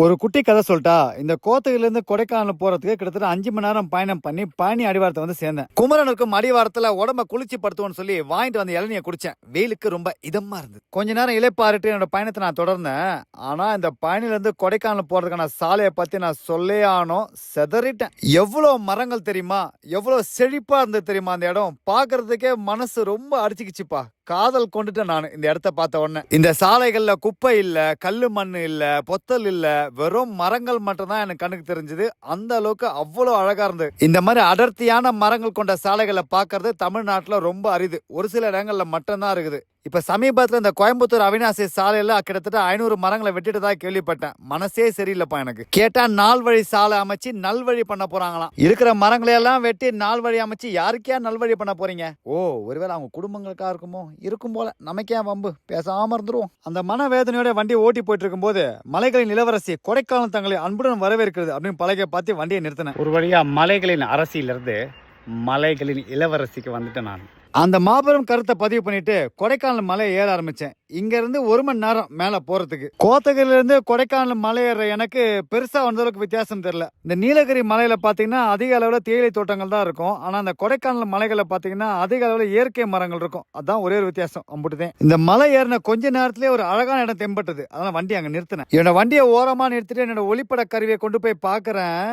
ஒரு குட்டி கதை சொல்லிட்டா இந்த கோத்தகிரில இருந்து கொடைக்கானல் போறதுக்கு கிட்டத்தட்ட அஞ்சு மணி நேரம் பயணம் பண்ணி பழனி அடிவாரத்தை வந்து சேர்ந்தேன். குமரனுக்கும் அடிவாரத்துல உடம்ப குளிச்சு படுத்துவோம்னு சொல்லி வாங்கிட்டு வந்த இளநியை குடிச்சேன். வெயிலுக்கு ரொம்ப இதமா இருந்தது. கொஞ்ச நேரம் இலைப்பாரிட்டு என்னோட பயணத்தை நான் தொடர்ந்தேன். ஆனா இந்த பயணில இருந்து கொடைக்கானல் போறதுக்கான சாலையை பத்தி நான் சொல்லே ஆனோம் செதறிட்டேன். எவ்வளவு மரங்கள் தெரியுமா? எவ்வளவு செழிப்பா இருந்தது தெரியுமா அந்த இடம்? பாக்குறதுக்கே மனசு ரொம்ப அடிச்சுக்கிச்சுப்பா. காதல் கொண்டுட்டேன் நான் இந்த இடத்த பார்த்த உடனே. இந்த சாலைகள்ல குப்பை இல்ல கல்லு மண்ணு இல்ல பொத்தல் இல்ல வெறும் மரங்கள் மட்டும் தான் எனக்கு கண்ணுக்கு தெரிஞ்சது. அந்த அளவுக்கு அவ்வளவு அழகா இருந்தது. இந்த மாதிரி அடர்த்தியான மரங்கள் கொண்ட சாலைகளை பார்க்கறது தமிழ்நாட்டுல ரொம்ப அரிது. ஒரு சில இடங்கள்ல மட்டும்தான் இருக்குது. இப்போ சமீபத்தில் இந்த கோயம்புத்தூர் அவினாசி சாலையில் கிட்டத்தட்ட ஐநூறு மரங்களை வெட்டிட்டதாக கேள்விப்பட்டேன். மனசே சரியில்லைப்பா எனக்கு. கேட்டால் நால் வழி சாலை அமைச்சு நல்வழி பண்ண போறாங்களாம். இருக்கிற மரங்களை எல்லாம் வெட்டி நால் வழி அமைச்சு யாருக்கே நல்வழி பண்ண போறீங்க? ஓ ஒருவேளை அவங்க குடும்பங்களுக்கா இருக்குமோ? இருக்கும் போல. நமக்கே வம்பு. பேசாம இருந்துருவோம். அந்த மன வேதனையோட வண்டி ஓட்டி போயிட்டு இருக்கும்போது மலைகளின் இளவரசி கொடைக்கானல் தங்களை அன்புடன் வரவேற்கிறது அப்படின்னு பழகை பார்த்து வண்டியை நிறுத்தினேன். ஒரு வழியாக மலைகளின் அரசியிலிருந்து மலைகளின் இளவரசிக்கு வந்துட்டேன் நான். அந்த மாபெரும் கருத்தை பதிவு பண்ணிட்டு கொடைக்கானல் மலை ஏற ஆரம்பிச்சேன். இங்க இருந்து ஒரு மணி நேரம் மேல போறதுக்கு. கோத்தகிரில இருந்து கொடைக்கானல் மலை ஏற எனக்கு பெருசா வந்த அளவுக்கு வித்தியாசம் தெரியல. இந்த நீலகிரி மலையில பாத்தீங்கன்னா அதிக அளவுல தேயிலை தோட்டங்கள் தான் இருக்கும். ஆனா அந்த கொடைக்கானல் மலைகளை பாத்தீங்கன்னா அதிக அளவுல இயற்கை மரங்கள் இருக்கும். அதான் ஒரே ஒரு வித்தியாசம். அம்புட்டுதான். இந்த மலை ஏறின கொஞ்ச நேரத்திலே ஒரு அழகான இடம் தெம்பட்டது அதனால வண்டி அங்க நிறுத்தினேன். என்னோட வண்டியை ஓரமா நிறுத்திட்டு என்னோட ஒளிப்பட கருவியை கொண்டு போய் பாக்குறேன்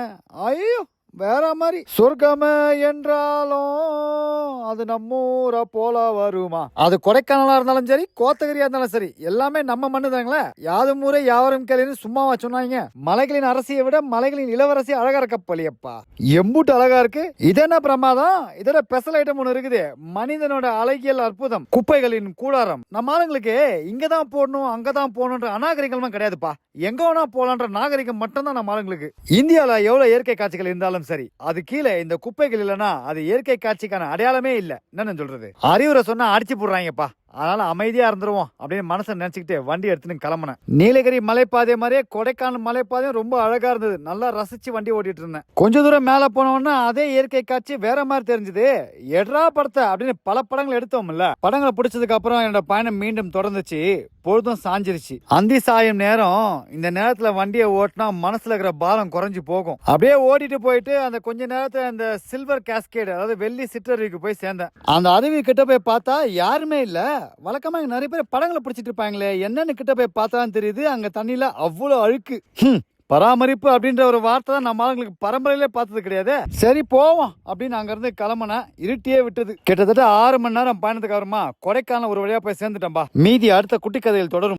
ஐயோ! வேற மாதிரி சொர்க்கமே என்றாலும் அது நம்ம ஊரை போல வருமா? அது கொடைக்கானலா இருந்தாலும் சரி கோத்தகிரியா இருந்தாலும் சரி எல்லாமே நம்ம மண்ணுதாங்களே யாதும் ஊரே யாவரும் கேளுன்னு சும்மாவா சொன்னாங்க. மலைகளின் அரசியை விட மலைகளின் இளவரசி அழகா இருக்க பழியப்பா எம்பூட்டு அழகா இருக்கு. இது என்ன பிரமாதம்? இதோட ஸ்பெஷல் ஐட்டம் ஒண்ணு இருக்குது. மனிதனோட அழகியல் அற்புதம் குப்பைகளின் கூடாரம். நம்ம ஆளுங்களுக்கு இங்கதான் போடணும் அங்கதான் போகணுன்ற அநாகரிகமா கிடையாதுப்பா. எங்க வேணா போலான்ற நாகரிகம் மட்டும்தான் நம்ம ஆளுங்களுக்கு. இந்தியாவில் எவ்வளவு இயற்கை காட்சிகள் இருந்தாலும் சரி அது கீழே இந்த குப்பைகள் இல்லைன்னா அது இயற்கை காட்சிக்கான அடையாளமே இல்லை. என்னன்னு சொல்றது? அறிவுரை சொன்னா அடிச்சு போடுறாங்கப்பா. அதனால் அமைதியாக இருந்துருவோம் அப்படின்னு மனசை நினச்சிக்கிட்டே வண்டி எடுத்துன்னு கிளம்புனேன். நீலகிரி மலைப்பாதை மாதிரியே கொடைக்கானல் மலைப்பாதையும் ரொம்ப அழகாக இருந்தது. நல்லா ரசித்து வண்டி ஓட்டிட்டு இருந்தேன். கொஞ்ச தூரம் மேலே போனோன்னா அதே இயற்கை காட்சி வேற மாதிரி தெரிஞ்சது. எட்ரா படத்தை அப்படின்னு பல படங்கள் எடுத்தோம்ல. படங்களை பிடிச்சதுக்கு அப்புறம் என்னோட பயணம் மீண்டும் தொடர்ந்துச்சு. பொழுதும் சாஞ்சிருச்சு. அந்தி சாயும் நேரம் இந்த நேரத்தில் வண்டியை ஓட்டினா மனசில் இருக்கிற பாரம் குறைஞ்சி போகும். அப்படியே ஓட்டிட்டு போயிட்டு அந்த கொஞ்ச நேரத்தில் அந்த சில்வர் கேஸ்கேடு அதாவது வெள்ளி சிற்றருவிக்கு போய் சேர்ந்தேன். அந்த அருவி கிட்ட போய் பார்த்தா யாருமே இல்லை. வழக்கமா இங்கே நிறைய பேர் படங்களை பிடிச்சிட்டு இருப்பாங்களே என்னன்னு கிட்ட போய் பார்த்தாதான் தெரியுது அங்கே தண்ணியில் அவ்வளோ அழுக்கு. பராமரிப்பு அப்படின்ற ஒரு வார்த்தை தான் நம்ம ஆளுங்களுக்கு பரம்பரையிலே பார்த்தது கிடையாது. சரி போவோம் அப்படின்னு அங்கேருந்து கிளம்புனா இருட்டியே விட்டது. கிட்டத்தட்ட ஆறு மணி நேரம் பயணத்துக்கு அப்புறமா கொடைக்கானல் ஒரு வழியாக போய் சேர்ந்துட்டோம்பா மீதி அடுத்த குட்டி கதைகள் தொடரும்.